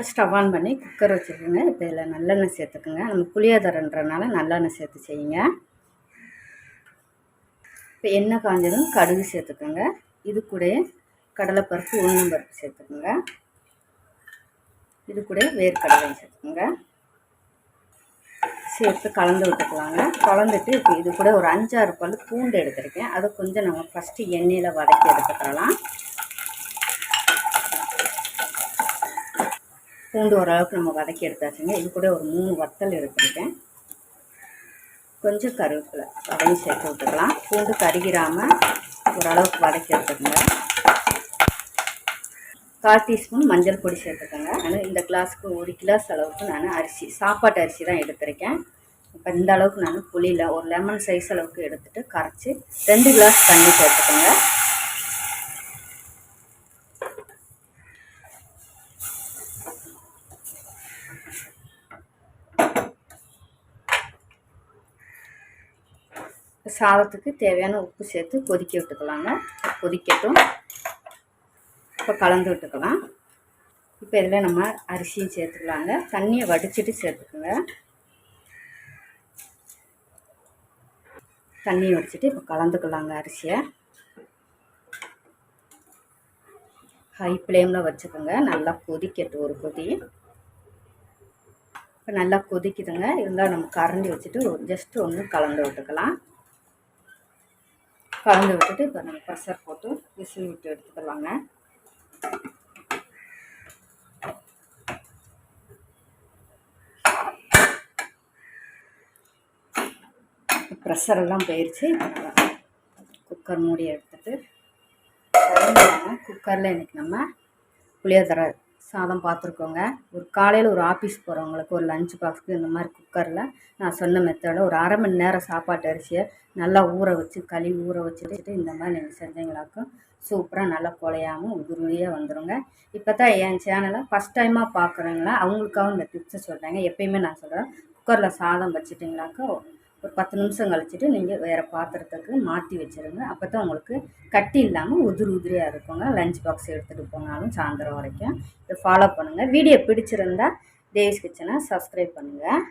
இப்போ stove on பண்ணி cooker வச்சுருக்கோங்க. இப்போ இதில் நல்லெண்ணெய் சேர்த்துக்குங்க. நம்ம புளியோதரன்றனால நல்லெண்ணெய் சேர்த்து செய்யுங்க. இப்போ எண்ணெய் காஞ்சதும் கடுகு சேர்த்துக்கோங்க. இது கூட கடலைப்பருப்பு உளுந்தம்பருப்பு சேர்த்துக்கோங்க. இது கூட வேர்க்கடலையும் சேர்த்துக்கோங்க. சேர்த்து கலந்து விட்டுக்கலாங்க. கலந்துட்டு இப்போ இது கூட ஒரு அஞ்சாறு பல் பூண்டு எடுத்திருக்கேன். அதை கொஞ்சம் நம்ம ஃபஸ்ட்டு எண்ணெயில் வதக்கி எடுத்துக்கலாம். பூண்டு ஓரளவுக்கு நம்ம வதக்கி எடுத்தாச்சுங்க. இது கூட ஒரு மூணு வத்தல் எடுத்துருக்கேன் கொஞ்சம் கருவேப்பிலை அதையும் சேர்த்து விட்டுக்கலாம். பூண்டு கருகிராமல் ஓரளவுக்கு வதக்கி எடுத்துக்கோங்க. கால் டீஸ்பூன் மஞ்சள் பொடி சேர்த்துக்கோங்க. நான் இந்த கிளாஸுக்கு ஒரு கிளாஸ் அளவுக்கு நான் அரிசி சாப்பாட்டு அரிசி தான் எடுத்திருக்கேன். இப்போ இந்த அளவுக்கு நான் புளியில் ஒரு லெமன் சைஸ் அளவுக்கு எடுத்துகிட்டு கரைச்சி ரெண்டு கிளாஸ் தண்ணி சேர்த்துக்கோங்க. சாதத்துக்கு தேவையான உப்பு சேர்த்து கொதிக்க விட்டுக்கலாங்க. கொதிக்கட்டும். இப்போ கலந்து விட்டுக்கலாம். இப்போ இதில் நம்ம அரிசியும் சேர்த்துக்கலாங்க. தண்ணியை வடிச்சிட்டு சேர்த்துக்குங்க. தண்ணியை வடிச்சிட்டு இப்போ கலந்துக்கலாங்க அரிசியை. ஹை ஃப்ளேமில் வச்சுக்கோங்க. நல்லா கொதிக்கட்டும் ஒரு கொதி. இப்போ நல்லா கொதிக்குதுங்க. இருந்தால் நம்ம கரண்டி வச்சுட்டு ஜஸ்ட்டு ஒன்று கலந்து விட்டுக்கலாம். கலந்து விட்டுட்டு இப்போ நம்ம ப்ரெஷர் போட்டு விசில் விட்டு எடுத்துக்கலாங்க. ப்ரெஷரெல்லாம் போயிடுச்சு குக்கர் மூடி எடுத்துட்டு குக்கரில் இன்றைக்கி நம்ம புளியோதரை சாதம் பார்த்துருக்கோங்க. ஒரு காலையில் ஒரு ஆஃபீஸ் போகிறவங்களுக்கு ஒரு லஞ்ச் பாக்ஸுக்கு இந்த மாதிரி குக்கரில் நான் சொன்ன மெத்தடில் ஒரு அரை மணி நேரம் சாப்பாட்டு அரிசியை நல்லா ஊற வச்சு களி ஊற வச்சுட்டு இந்த மாதிரி நீங்கள் செஞ்சீங்களாக்கும் சூப்பராக நல்லா குலையாமல் உதிரியாக வந்துடுங்க இப்போ தான் என் சேனலை ஃபஸ்ட் டைமாக பார்க்குறீங்களா அவங்களுக்காகவும் இந்த டிப்ஸை சொல்கிறேங்க எப்பயுமே நான் சொல்கிறேன் குக்கரில் சாதம் வச்சுட்டிங்களாக்கா ஒரு பத்து நிமிஷம் கழிச்சிட்டு நீங்கள் வேறு பாத்திரத்துக்கு மாற்றி வச்சுருங்க. அப்போ தான் உங்களுக்கு கட்டி இல்லாமல் உதிரி உதிரியாக இருக்குங்க. லஞ்ச் பாக்ஸ் எடுத்துகிட்டு போனாலும் சாயந்தரம் வரைக்கும். இதை ஃபாலோ பண்ணுங்கள் வீடியோ பிடிச்சிருந்தா தேவிஸ் கிச்சனை சப்ஸ்கிரைப் பண்ணுங்கள்